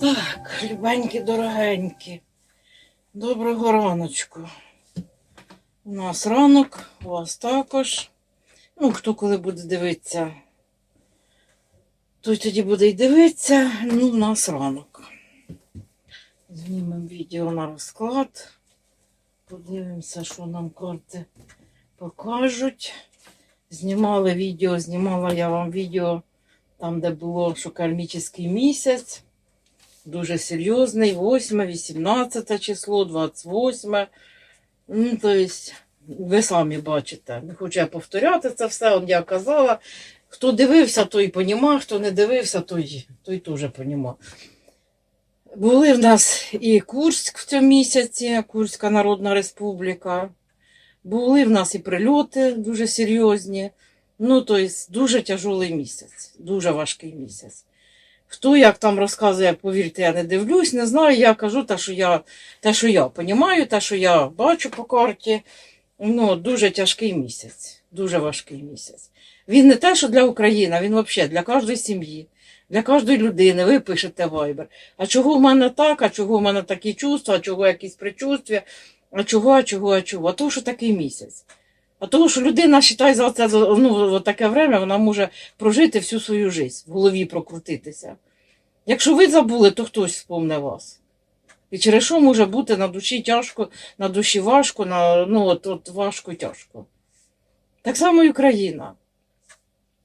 Так, любенькі, дорогенькі. Доброго раночку. У нас ранок, у вас також. Ну, хто коли буде дивитися, той тоді буде й дивитися. Ну, у нас ранок. Знімемо відео на розклад. Подивимося, що нам карти покажуть. Знімали відео, знімала я вам відео там, де було що кармічний місяць. Дуже серйозний, 8, 18 число, 28. Ну, то есть, ви самі бачите. Не хочу я повторяти це все, от я казала. Хто дивився, той понімав, хто не дивився, той, той теж понімав. Були в нас і Курськ в цьому місяці, Курська Народна Республіка. Були в нас і прильоти дуже серйозні. Ну, тобто, дуже тяжелий місяць, дуже важкий місяць. Хто як там розказує, повірте, я не дивлюсь, не знаю. Я кажу те, що я те, що я понімаю, те, що я бачу по карті. Ну, дуже тяжкий місяць, дуже важкий місяць. Він не те, що для України, він взагалі для кожної сім'ї, для кожної людини. Ви пишете вайбер. А чого в мене так, а чого в мене такі чувства, а чого якісь предчувствия, а чого, а чого, а чого? А того, що такий місяць. А того, що людина вважає за це ну, таке время, вона може прожити всю свою життя, в голові прокрутитися. Якщо ви забули, то хтось спомне вас. І через що може бути на душі тяжко, на душі важко, на, ну от, от важко тяжко. Так само і Україна.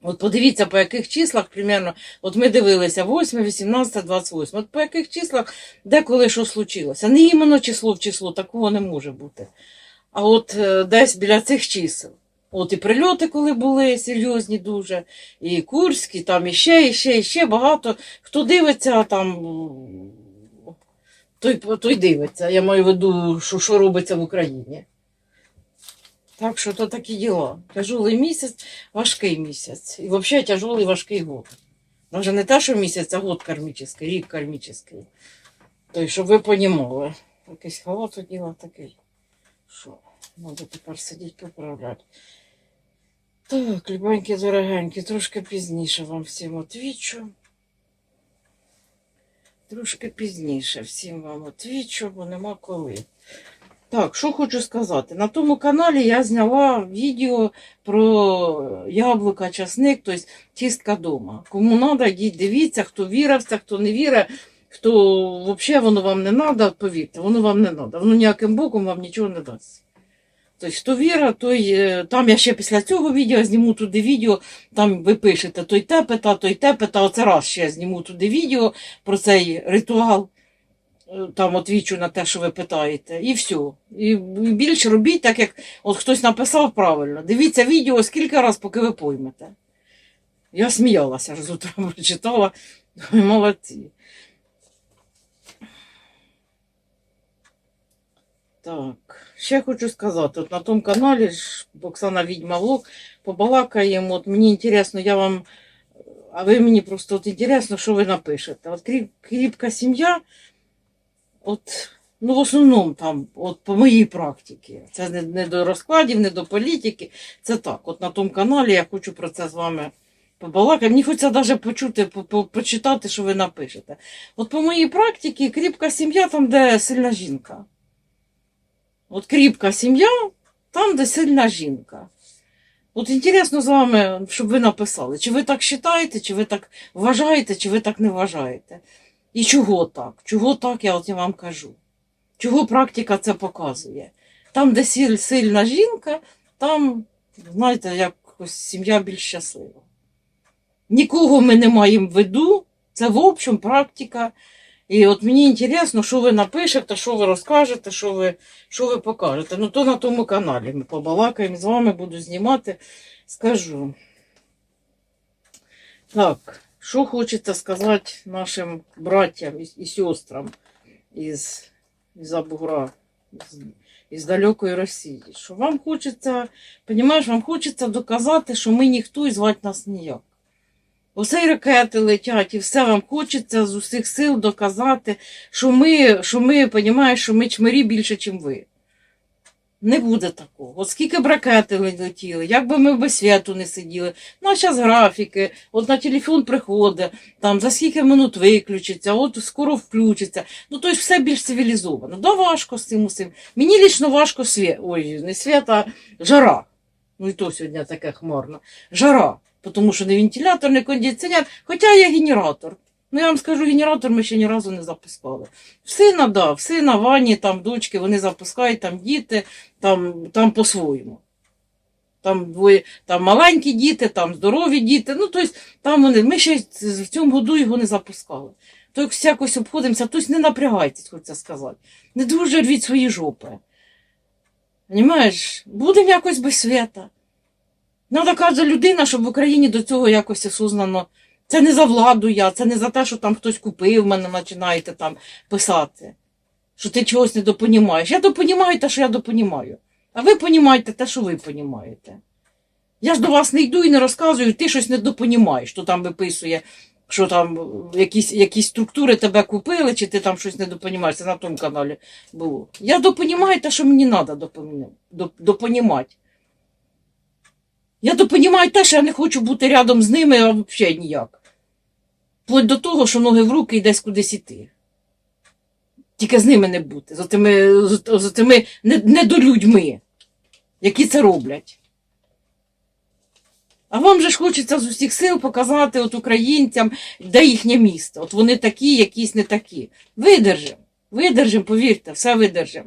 От подивіться, по яких числах, примерно, от ми дивилися 8, 18, 28. От по яких числах, де коли що случилося. Не іменно число в число, такого не може бути. А от е, десь біля цих чисел. От і прильоти, коли були серйозні дуже, і Курські, там іще, іще, іще багато. Хто дивиться, там той, той дивиться. Я маю в виду, що, що робиться в Україні. Так що то такі діла. Тяжелий місяць, важкий місяць. І взагалі тяжелий важкий год. Може не те, що місяць, а год кармічний, рік кармічний. Тобто, щоб ви понімали. Якийсь халат оділа такий. Що? Треба тепер сидіти поправляти. Так, любенькі, дорогенькі, трошки пізніше вам всім отвічу. Трошки пізніше всім вам отвічу, бо нема коли. Так, що хочу сказати. На тому каналі я зняла відео про яблука, часник, тобто чистка дома. Кому треба, йдіть, дивіться, хто вірив, в це, хто не вірить, хто взагалі воно вам не треба, повірте, воно вам не треба. Воно ніяким боком вам нічого не дасть. Тобто, хто вірить, той е, там я ще після цього відео зніму туди відео, там ви пишете той те пита, той те пита. Оце раз ще зніму туди відео про цей ритуал. Е, Там отвічу на те, що ви питаєте, і все. І, більше робіть, так як от хтось написав правильно. Дивіться відео скільки разів, поки ви поймете. Я сміялася аж з утра прочитала. Молодці. Так, ще хочу сказати, от на тому каналі Оксана Відьма Влог побалакаємо. От мені інтересно, я вам, а ви мені просто от інтересно, що ви напишете. От кріп, кріпка сім'я, от, ну в основному там, от по моїй практиці. Це не, не до розкладів, не до політики. Це так. От на тому каналі я хочу про це з вами побалакати. Мені хочеться навіть почути, по- по- почитати, що ви напишете. От по моїй практиці кріпка сім'я там, де сильна жінка. От кріпка сім'я, там, де сильна жінка. От інтересно з вами, щоб ви написали, чи ви так вважаєте, чи ви так вважаєте, чи ви так не вважаєте. І чого так? Чого так, я от я вам кажу. Чого практика це показує? Там, де сильна жінка, там, знаєте, якось сім'я більш щаслива. Нікого ми не маємо в виду, це в общем практика. І от мені інтересно, що ви напишете, що ви розкажете, що ви, що ви покажете. Ну, то на тому каналі ми побалакаємо з вами, буду знімати, скажу. Так, що хочеться сказати нашим братям і, і сестрам із, із Абугра, із, із далекої Росії. Що вам хочеться, понімаєш, вам хочеться доказати, що ми ніхто і звати нас ніяк. Оце й ракети летять, і все вам хочеться з усіх сил доказати, що ми, що ми, понімаєш, що ми чмирі більше, ніж ви. Не буде такого. От скільки б ракети летіли, як би ми без світу не сиділи. Ну, а зараз графіки, от на телефон приходить, там за скільки минут виключиться, от скоро включиться. Ну, тобто все більш цивілізовано. Да, важко з цим усім. Мені лічно важко світ, ой, не світ, а жара. Ну і то сьогодні таке хмарно. Жара. Тому що не вентилятор, не кондиціонер, хоча є генератор. Ну, я вам скажу, генератор ми ще ні разу не запускали. В сина, да, в сина, Вані, там дочки, вони запускають, там діти, там, там по-своєму. Там двоє, там маленькі діти, там здорові діти. Ну, тобто, там вони, ми ще в цьому году його не запускали. То якось обходимося, тобто не напрягайтесь, хочеться сказати. Не дуже рвіть свої жопи. Понімаєш, будемо якось без свята. Надо кожна людина, щоб в Україні до цього якось осознано. Це не за владу я, це не за те, що там хтось купив мене, починаєте там писати. Що ти чогось не допонімаєш. Я допонімаю те, що я допонімаю. А ви понімаєте те, що ви понімаєте. Я ж до вас не йду і не розказую, ти щось не допонімаєш, хто там виписує, що там якісь, якісь структури тебе купили, чи ти там щось не допонімаєш. Це на тому каналі було. Я допонімаю те, що мені треба допонімати. Я допонімаю те, що я не хочу бути рядом з ними, а взагалі ніяк. Вплоть до того, що ноги в руки і десь кудись іти. Тільки з ними не бути, за тими, за тими недолюдьми, які це роблять. А вам же ж хочеться з усіх сил показати от українцям, де їхнє місто. От вони такі, якісь не такі. Видержим, видержим, повірте, все видержим.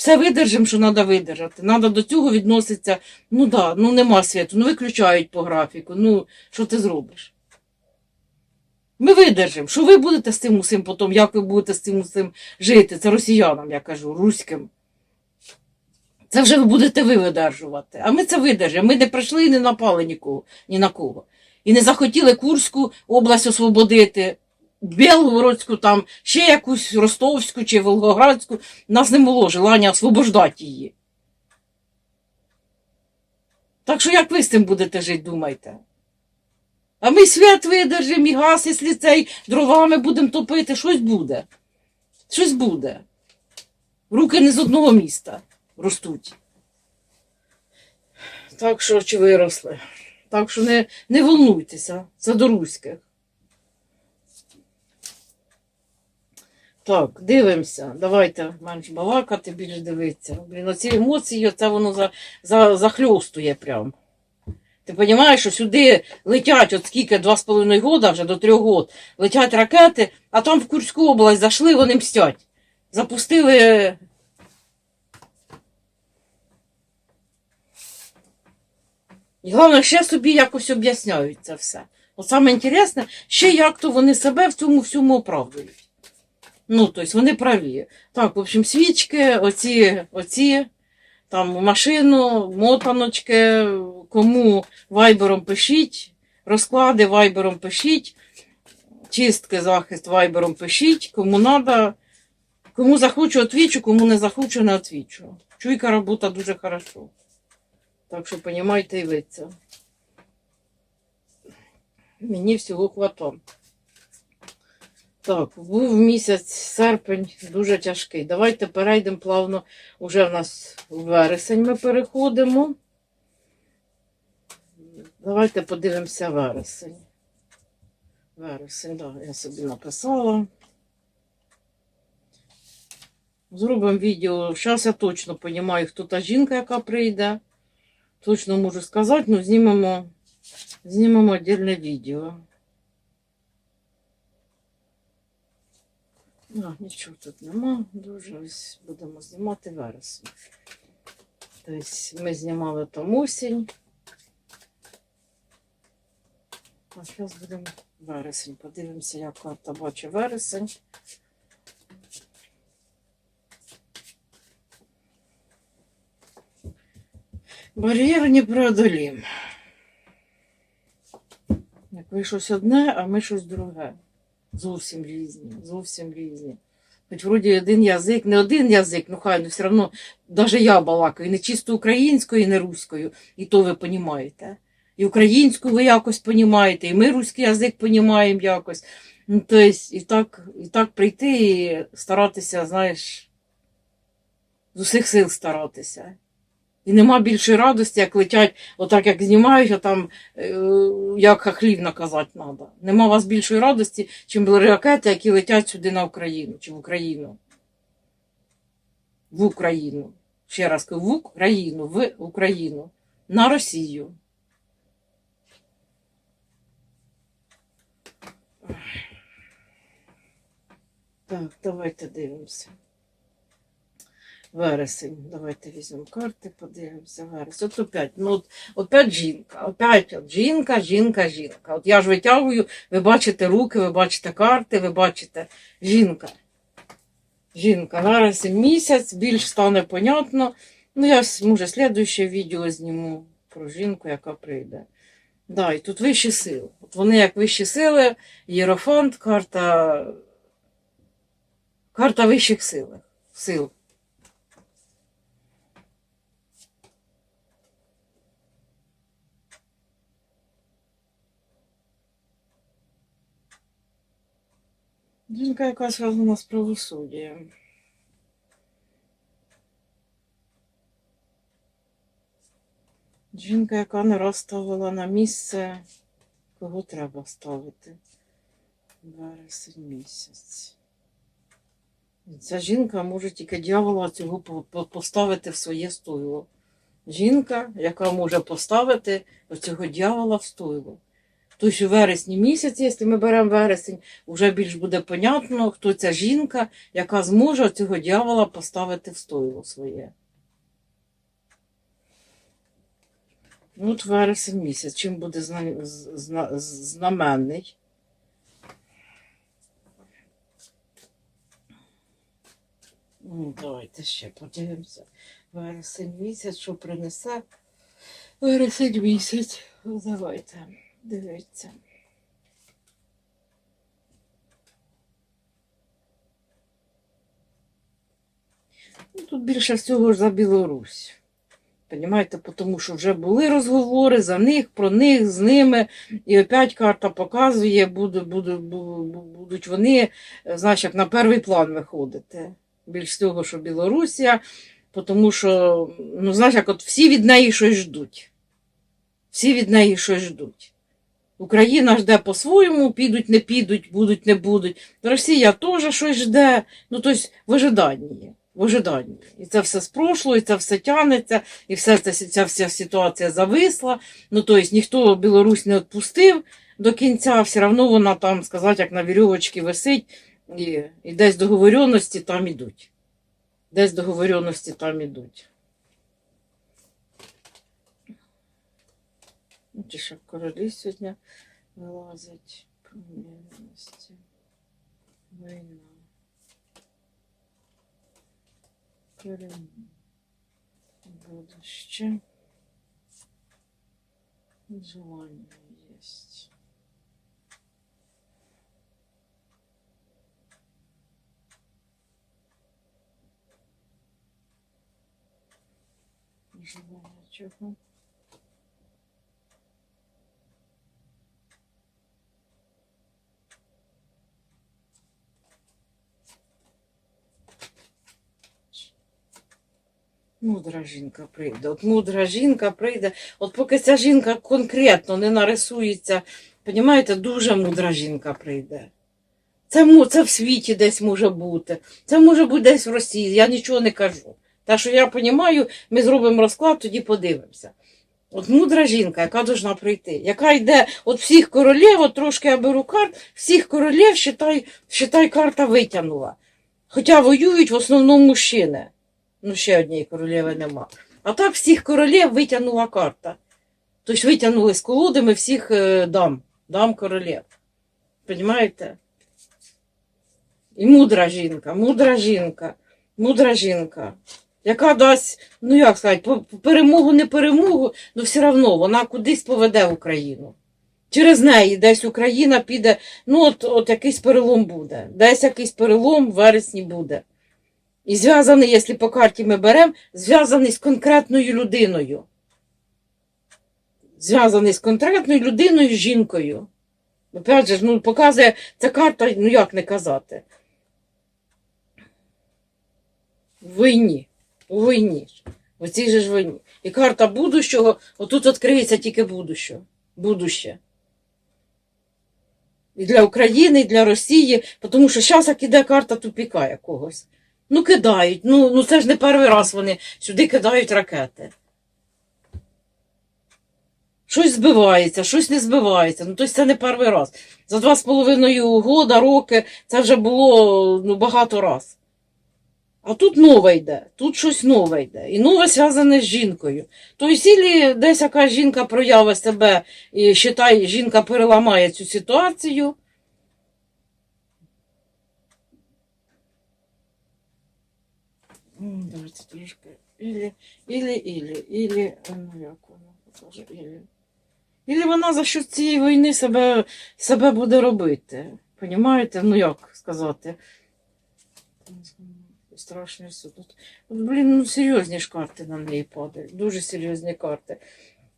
Все видержим, що треба видержати. Треба до цього відноситися. Ну да, ну нема світу, ну виключають по графіку. Ну, що ти зробиш? Ми видержимо. Що ви будете з цим усім потім, як ви будете з цим усім жити? Це росіянам, я кажу, руським. Це вже ви будете ви видержувати. А ми це видержимо. Ми не прийшли і не напали нікого, ні на кого. І не захотіли Курську область освободити, Білгородську, там, ще якусь Ростовську чи Волгоградську. Нас не було желання освобождати її. Так що як ви з цим будете жити, думайте? А ми свят видержимо, і газ, якщо цей дровами будемо топити, щось буде. Щось буде. Руки не з одного міста ростуть. Так що чи виросли. Так що не, не волнуйтеся, це до руських. Так, дивимося. Давайте менш балакати, більш дивитися. Блін, оці емоції, це воно за, за, захльостує прям. Ти розумієш, що сюди летять от скільки, два з половиною года, вже до трьох год, летять ракети, а там в Курську область зайшли, вони мстять. Запустили. І головне, ще собі якось об'ясняють це все. От саме інтересне, ще як то вони себе в цьому всьому оправдують. Ну, тобто вони праві. Так, в общем, свічки, оці, оці, там машину, мотаночки, кому вайбером пишіть, розклади вайбером пишіть, чистки, захист вайбером пишіть, кому треба. Кому захочу, отвічу, кому не захочу, не отвічу. Чуйка робота дуже хорошо. Так що понімайте і ви це. Мені всього хватало. Так, був місяць серпень дуже тяжкий. Давайте перейдемо плавно. Уже в нас вересень ми переходимо. Давайте подивимося вересень. Вересень, так, да, я собі написала. Зробимо відео. Зараз я точно розумію, хто та жінка, яка прийде. Точно можу сказати, ну знімемо, знімемо віддільне відео. А, нічого тут нема. Дуже ось будемо знімати вересень. Тобто ми знімали там осінь. А зараз будемо вересень. Подивимося, як карта бачить вересень. Бар'єр непреодолім. Як ви щось одне, а ми щось друге. Зовсім різні, зовсім різні. Хоч вроді один язик, не один язик, ну хай, ну все одно, навіть я балакаю, не чисто українською, і не руською, і то ви понімаєте. І українську ви якось понімаєте, і ми руський язик понімаємо якось. Ну, тобто, і так, і так прийти і старатися, знаєш, з усіх сил старатися. І нема більшої радості, як летять, отак як знімають, а там е, як хахлів наказати треба. Нема у вас більшої радості, чим ракети, які летять сюди на Україну чи в Україну. В Україну. Ще раз кажу, в Україну, в Україну. На Росію. Так, давайте дивимося. Вересень. Давайте візьмемо карти, подивимося. Вересень. От опять, ну от, опять жінка. Опять от жінка, жінка, жінка. От я ж витягую, ви бачите руки, ви бачите карти, ви бачите жінка. Жінка. Вересень місяць, більш стане понятно. Ну, я може слідуюче відео зніму про жінку, яка прийде. Да, і тут вищі сили. От вони як вищі сили, Єрофант, карта. Карта вищих сил. сил. Жінка якась зв'язана з правосуддям. Жінка, яка не раз ставила на місце, кого треба ставити. Вересень місяць. Ця жінка може тільки дьявола цього по- по- поставити в своє стойло. Жінка, яка може поставити оцього дьявола в стойло. Тобто у вересні місяці, якщо ми беремо вересень, вже більш буде понятно, хто ця жінка, яка зможе цього дьявола поставити в стойло своє. Ну, от вересень місяць. Чим буде зна... зна... знаменний? Ну, давайте ще подивимося. Вересень місяць, що принесе? Вересень місяць. Давайте, дивіться. Ну, тут більше всього за Білорусь. Понімаєте, тому що вже були розговори за них, про них, з ними. І опять карта показує, буду, буду, бу- бу- будуть вони, е, знаєш, як на перший план виходити. Більш того, що Білорусія, тому що, ну, знаєш, як от всі від неї щось ждуть. Всі від неї щось ждуть. Україна жде по-своєму, підуть, не підуть, будуть, не будуть. Росія теж щось жде. Ну, тобто, в ожиданні. В ожиданні. І це все з прошлого, і це все тягнеться, і все це, ця вся ситуація зависла. Ну, тобто, ніхто Білорусь не відпустив до кінця, все одно вона там, сказати, як на вірьовочці висить, і, і десь договоренності там ідуть. Десь договоренності там ідуть. Ну, ті, що королі сьогодні вилазять. Помірності. Війна. Крим. Будуще. Желание есть. Желание чего? Мудра жінка прийде. От мудра жінка прийде. От поки ця жінка конкретно не нарисується, понімаєте, дуже мудра жінка прийде. Це, це в світі десь може бути. Це може бути десь в Росії. Я нічого не кажу. Та, що я розумію, ми зробимо розклад, тоді подивимося. От мудра жінка, яка должна прийти, яка йде от всіх королів, от трошки я беру карт, всіх королів, считай, считай, карта витягнула. Хоча воюють в основному мужчини. Ну, ще однієї королеви нема. А так всіх королів витягнула карта. Тобто витягнули з колодами всіх е, дам, дам королів. Понімаєте? І мудра жінка, мудра жінка, мудра жінка, яка дасть, ну як сказати, перемогу, не перемогу, але все одно вона кудись поведе Україну. Через неї десь Україна піде, ну от, от якийсь перелом буде. Десь якийсь перелом в вересні буде. І зв'язаний, якщо по карті ми беремо, зв'язаний з конкретною людиною. Зв'язаний з конкретною людиною, жінкою. Опять же, ну, показує, ця карта, ну як не казати. В війні. у війні. В цій же ж війні. І карта будущого, отут відкриється тільки будущого. Будуще. І для України, і для Росії, тому що зараз як іде карта тупіка якогось. Ну, кидають. Ну, ну це ж не перший раз вони сюди кидають ракети. Щось збивається, щось не збивається. Ну, тобто це не перший раз. За два з половиною года, роки, це вже було ну, багато раз. А тут нове йде, тут щось нове йде. І нове зв'язане з жінкою. Тобто, якщо десь якась жінка проявить себе і вважає, жінка переламає цю ситуацію. Давайте трошки. Ілі, ілі, ілі, ілі, ну як вона покаже, ілі. Ілі вона за що цієї війни себе, себе буде робити. Понімаєте? Ну як сказати? Страшний суд. От, блін, ну серйозні ж карти на неї падають. Дуже серйозні карти.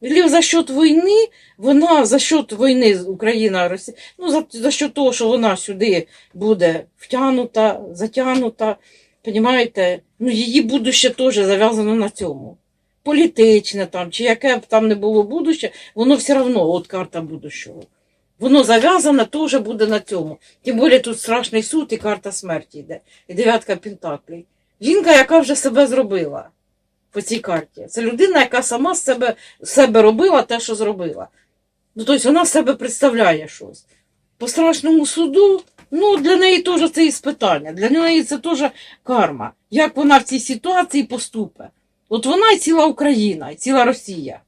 Ілі за счет війни, вона за счет війни Україна Росія, ну за, за счет того, що вона сюди буде втягнута, затягнута, Понімаєте? Ну, її будуще теж зав'язано на цьому. Політичне там, чи яке б там не було будуще, воно все одно, от карта будущого. Воно зав'язане теж буде на цьому. Тим більше тут страшний суд і карта смерті йде. І дев'ятка пентаклей. Жінка, яка вже себе зробила по цій карті. Це людина, яка сама з себе, себе робила те, що зробила. Ну, тобто вона себе представляє щось. По страшному суду, ну, для неї теж це іспитання. Для неї це теж карма. Як вона в цій ситуації поступить. От вона і ціла Україна, і ціла Росія.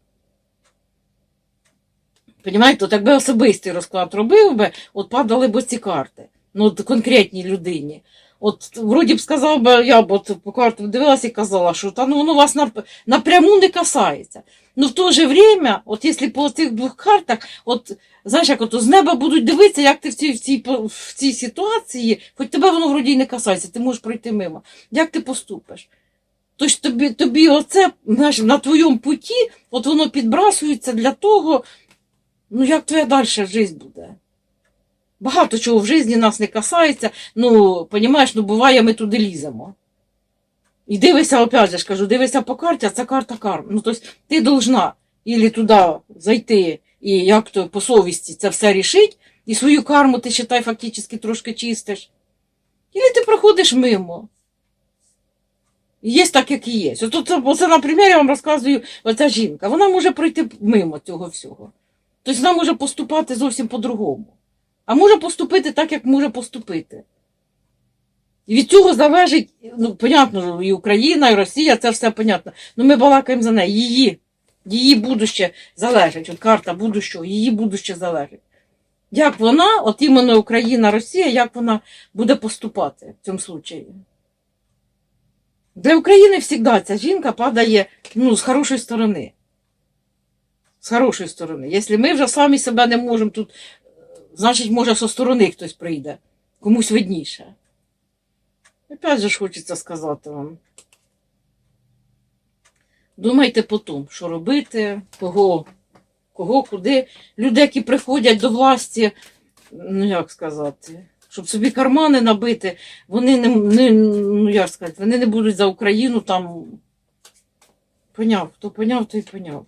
Понімаєте, от якби особистий розклад робив би, от падали б ці карти. Ну, от конкретній людині. От вроді б сказав би, я б от по карту дивилася і казала, що та ну воно вас напряму не касається. Ну в то же время, от якщо по цих двох картах, от знаєш, як от з неба будуть дивитися, як ти в цій, в цій, в цій ситуації, хоч тебе воно вроді не касається, ти можеш пройти мимо. Як ти поступиш? Тож тобі, тобі оце знаєш, на твоєму путі, от воно підбрасується для того, ну як твоя далі життя буде. Багато чого в житті нас не касається, ну, понімаєш, ну буває, ми туди ліземо. І дивися, опять же кажу, дивися по карті, а це карта карм. Ну, тобто ти должна ілі туди зайти і як то по совісті це все рішить, і свою карму ти считай, фактично трошки чистиш. Ілі ти проходиш мимо. Є так, як і є. От, от, оце, наприклад, я вам розказую, оця жінка, вона може пройти мимо цього всього. Тобто вона може поступати зовсім по-другому. А може поступити так, як може поступити. І від цього залежить, ну, понятно, і Україна, і Росія, це все понятно. Ну ми балакаємо за неї. Її, її будуще залежить. От карта будущого, її будуще залежить. Як вона, от іменно Україна, Росія, як вона буде поступати в цьому случаї? Для України завжди ця жінка падає ну, з хорошої сторони. З хорошої сторони. Якщо ми вже самі себе не можемо тут, значить, може, зі сторони хтось прийде. Комусь видніше. Опять же ж хочеться сказати вам. Думайте по тому, що робити, кого, кого, куди. Люди, які приходять до власті, ну як сказати, щоб собі кармани набити, вони не, не ну як сказати, вони не будуть за Україну там. Поняв, хто поняв, той поняв.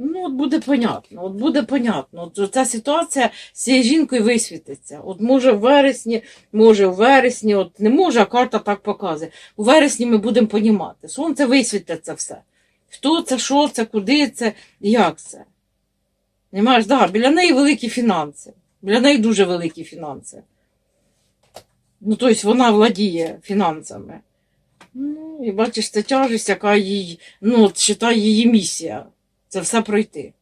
Ну, от буде понятно, от буде понятно. От ця ситуація з цією жінкою висвітиться. От може в вересні, може в вересні, от не може, а карта так показує. У вересні ми будемо понімати. Сонце висвітиться все. Хто це, що це, куди це, як це. Понимаєш, да, біля неї великі фінанси. Біля неї дуже великі фінанси. Ну, тобто вона владіє фінансами. Ну, і бачиш, це тяжесть, яка їй, ну, от, считай, її місія. Це все пройти.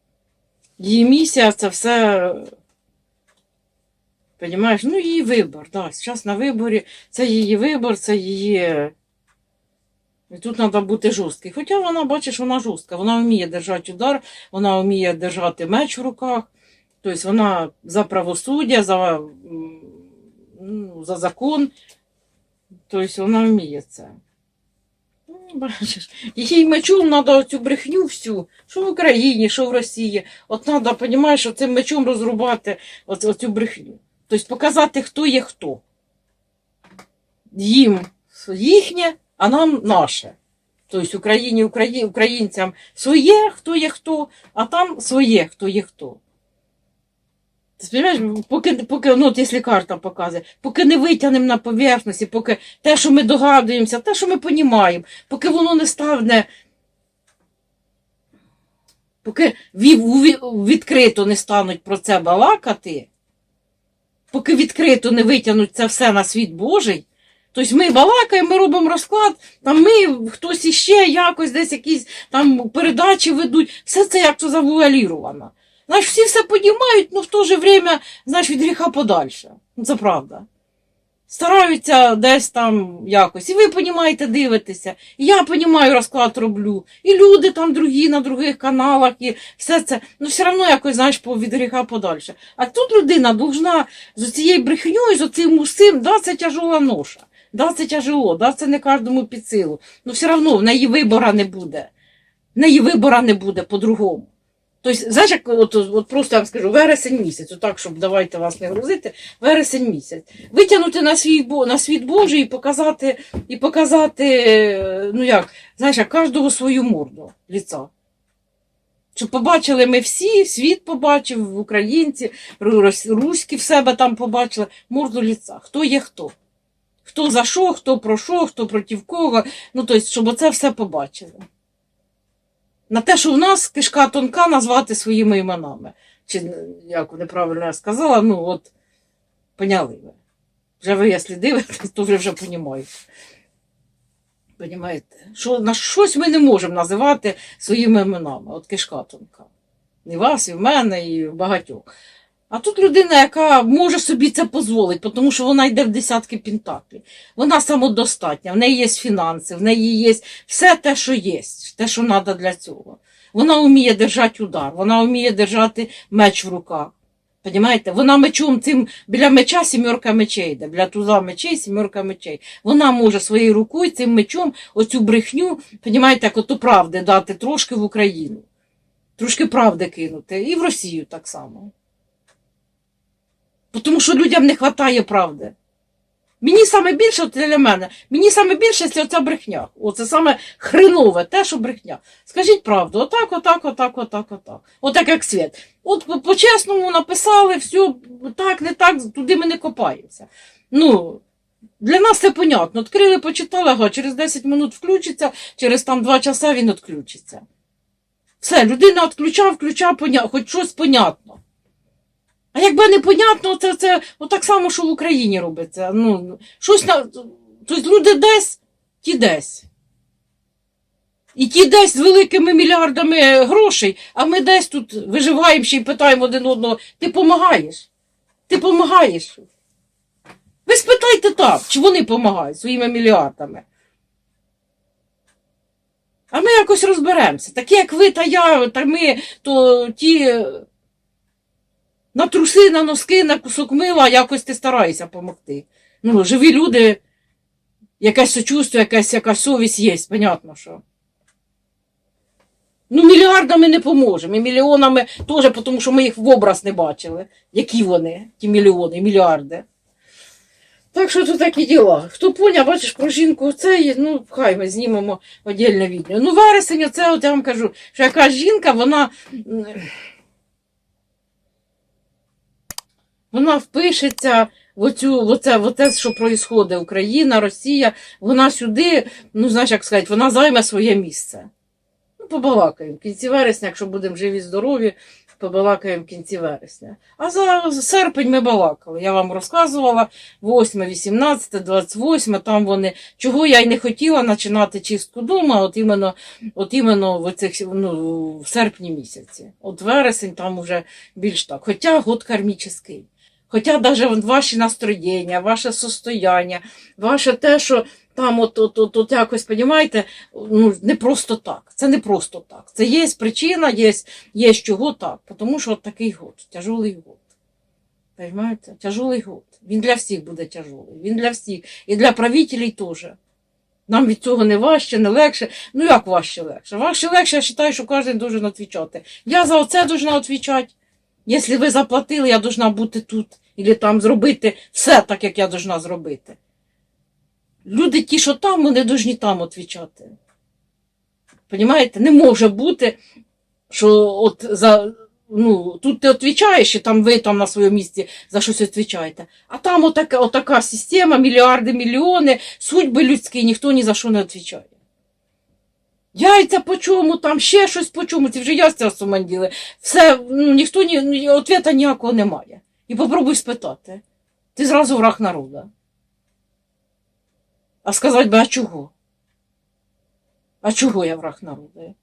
Її місія це все. Понімаєш? Ну, її вибор. Да. Зараз на виборі це її вибор, це її. І тут треба бути жорсткий. Хоча вона, бачиш, вона жорстка. Вона вміє держати удар, вона вміє держати меч в руках. Тобто вона за правосуддя, за, ну, за закон. Тобто вона вміє це. Бачиш, їй мечом треба оцю брехню всю, що в Україні, що в Росії. От треба, розумієш, оцим мечом розрубати оц- оцю брехню. Тобто показати, хто є хто. Їм їхнє, а нам наше. Тобто Україні, Украї... українцям своє, хто є хто, а там своє, хто є хто. Ти розумієш, поки, поки ну, от якщо карта показує, поки не витягнемо на поверхності, поки те, що ми догадуємося, те, що ми розуміємо, поки воно не стане, поки ві- ві- відкрито не стануть про це балакати, поки відкрито не витягнуть це все на світ Божий, тобто ми балакаємо, ми робимо розклад, там ми, хтось іще якось десь якісь там передачі ведуть, все це як то завуаліровано. Знаєш, всі все понімають, ну в то же время, знаєш, від гріха подальше. Ну, це правда. Стараються десь там якось. І ви понімаєте, дивитеся. І я понімаю, розклад роблю. І люди там другі на других каналах, і все це. Ну, все одно якось, знаєш, від гріха подальше. А тут людина должна з цією брехньою, з цим усім, да, це тяжола ноша. Да, це тяжело, да, це не кожному під силу. Ну, все одно в неї вибора не буде. В неї вибора не буде по-другому. Тобто, знаєш, як от, от просто я вам скажу, вересень місяць, отак, щоб давайте вас не грузити, вересень місяць. Витягнути на свій на світ Божий і показати, і показати, е, ну як, знаєш, кожного свою морду ліца. Щоб побачили ми всі, світ побачив, українці, руські в себе там побачили морду ліца. Хто є хто? Хто за що, хто про що, хто проти кого. Ну, тобто, щоб оце все побачили. На те, що в нас кишка тонка назвати своїми іменами. Чи як неправильно я сказала, ну от поняли ви. Вже ви, якщо дивитесь, то вже вже понімаєте. Понімаєте? Що, на щось ми не можемо називати своїми іменами. От кишка тонка. І вас, і в мене, і в багатьох. А тут людина, яка може собі це дозволити, тому що вона йде в десятки пентаклів. Вона самодостатня, в неї є фінанси, в неї є все те, що є, те, що треба для цього. Вона вміє держати удар, вона вміє держати меч в руках. Понімаєте? Вона мечом цим біля меча сімерка мечей йде, біля туза мечей, сімерка мечей. Вона може своєю рукою цим мечом оцю брехню, понімаєте, як оту правди дати трошки в Україну. Трошки правди кинути. І в Росію так само. Тому що людям не вистачає правди. Мені саме більше, от для мене, мені саме більше це оця брехня. Оце саме хренове, те, що брехня. Скажіть правду, отак, отак, отак, отак, отак. Отак, як світ. От по- по-чесному написали, все так, не так, туди ми не копаємося. Ну, для нас це понятно. Відкрили, почитали, ага, через 10 минут включиться, через там 2 часа він відключиться. Все, людина відключав, включав, поня... хоч щось понятно. А якби непонятно, це, це отак само, що в Україні робиться. Ну, щось на... Тобто люди десь, ті десь. І ті десь з великими мільярдами грошей, а ми десь тут виживаємо ще й питаємо один одного, ти помагаєш? Ти помагаєш? Ви спитайте так, чи вони допомагають своїми мільярдами. А ми якось розберемося. Такі, як ви та я, та ми, то ті на труси, на носки, на кусок мила, якось ти стараєшся допомогти. Ну, живі люди, якесь сочувство, якась, якась совість є, понятно, що. Ну, мільярдами не поможемо, і мільйонами теж, тому що ми їх в образ не бачили. Які вони, ті мільйони, мільярди. Так що тут такі діла. Хто поняв, бачиш, про жінку це, ну, хай ми знімемо віддільне відео. Ну, вересень, оце от я вам кажу, що якась жінка, вона. Вона впишеться в оцю, в оце, в оце, що відбувається, Україна, Росія, вона сюди, ну, знаєш, як сказати, вона займе своє місце. Ну, побалакаємо. В кінці вересня, якщо будемо живі, здорові, побалакаємо в кінці вересня. А за серпень ми балакали. Я вам розказувала 8, 18, 28, там вони, чого я й не хотіла починати чистку дому, а от іменно, от іменно в, цих, ну, в серпні місяці. От вересень там уже більш так. Хоча год кармічний. Хоча навіть ваші настроєння, ваше состояння, ваше те, що там от, от, от, от якось, понімаєте, ну, не просто так. Це не просто так. Це є причина, є, є чого так. Тому що от такий год, тяжелий год. Понимаєте? Тяжелий год. Він для всіх буде тяжелий. Він для всіх. І для правителів теж. Нам від цього не важче, не легше. Ну як важче легше? Важче легше, я вважаю, що кожен должен відповідати. Я за оце должна відповідати. Якщо ви заплатили, я должна бути тут. Або там зробити все так, як я должна зробити. Люди ті, що там, вони должні там відповідати. Понімаєте? Не може бути, що от за. Ну, тут ти відповідаєш, і там ви там на своєму місці за щось відповідаєте. А там отака, отака система, мільярди, мільйони, судьби людські, ніхто ні за що не відповідає. Яйця по чому, там ще щось по чому, ці вже яйця суманділи. Все, ну, ніхто ні, ні, ответа ніякого немає. І попробуй спитати. Ти зразу враг народу. А сказати би, а чого? А чого я враг народу?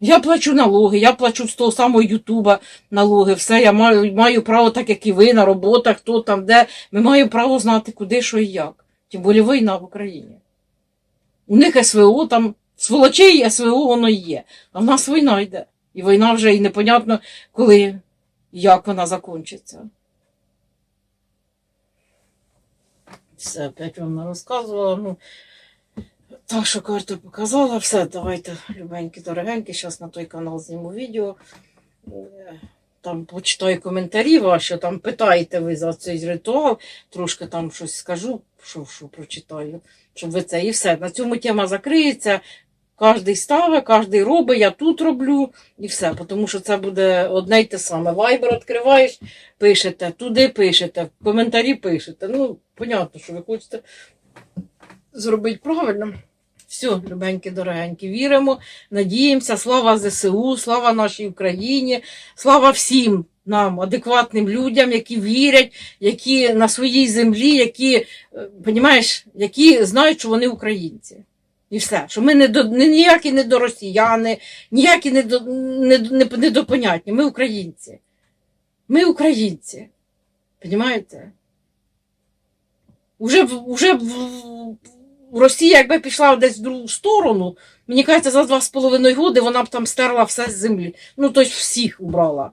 Я плачу налоги, я плачу з того самого Ютуба налоги, все, я маю, маю право, так як і ви, на роботах, хто там, де. Ми маємо право знати, куди, що і як. Тим більше війна в Україні. У них СВО там, сволочей СВО воно є. А в нас війна йде. І війна вже і непонятно, коли, як вона закінчиться. Все, опять вам не розказувала. Ну, так що карту показала, все, давайте, любенькі, дорогенькі, зараз на той канал зніму відео. Там почитаю коментарі ваші, там питаєте ви за цей ритуал, трошки там щось скажу, що, що прочитаю, щоб ви це і все. На цьому тема закриється. Кожний ставить, кожний робить, я тут роблю і все. Тому що це буде одне й те саме. Вайбер відкриваєш, пишете, туди пишете, в коментарі пишете. Ну, понятно, що ви хочете зробити правильно. Все, любенькі, дорогенькі, віримо, надіємося. Слава ЗСУ, слава нашій Україні, слава всім нам, адекватним людям, які вірять, які на своїй землі, які, е, понімаєш, які знають, що вони українці. І все, що ми не до, ніякі не до росіяни, ніякі не до, не, не, не допонятні. Ми українці. Ми українці. Понімаєте? Уже, в- уже в, в Росія, якби пішла десь в другу сторону, мені кажеться, за два з половиною годи вона б там стерла все з землі. Ну, тобто всіх убрала.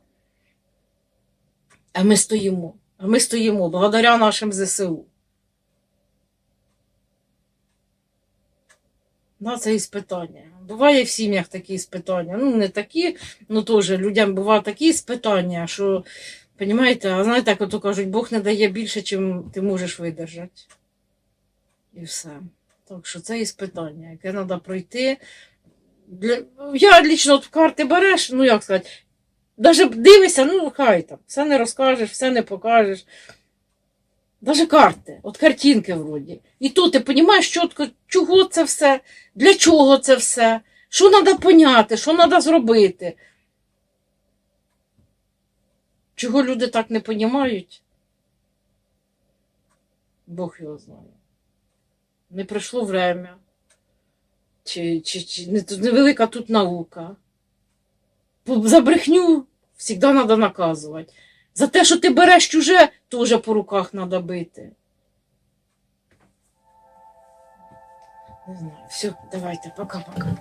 А ми стоїмо. А ми стоїмо благодаря нашим ЗСУ. На це іспитання. Буває в сім'ях такі іспитання. Ну, не такі, ну теж людям бувають такі іспитання, що, розумієте, а знаєте, як ото кажуть, Бог не дає більше, чим ти можеш видержати. І все. Так що це іспитання, яке треба пройти. Для... Я лічно от карти береш, ну як сказати, навіть дивишся, ну хай там, все не розкажеш, все не покажеш. Даже карти, от картинки вроді. І тут ти розумієш чітко, чого це все, для чого це все, що треба поняти, що треба зробити. Чого люди так не розуміють? Бог його знає. Не пройшло время. Чи, чи, чи не, невелика тут наука. За брехню завжди треба наказувати. За те, що ти береш чуже, теж по руках треба бити. Не знаю. Все, давайте, пока-пока.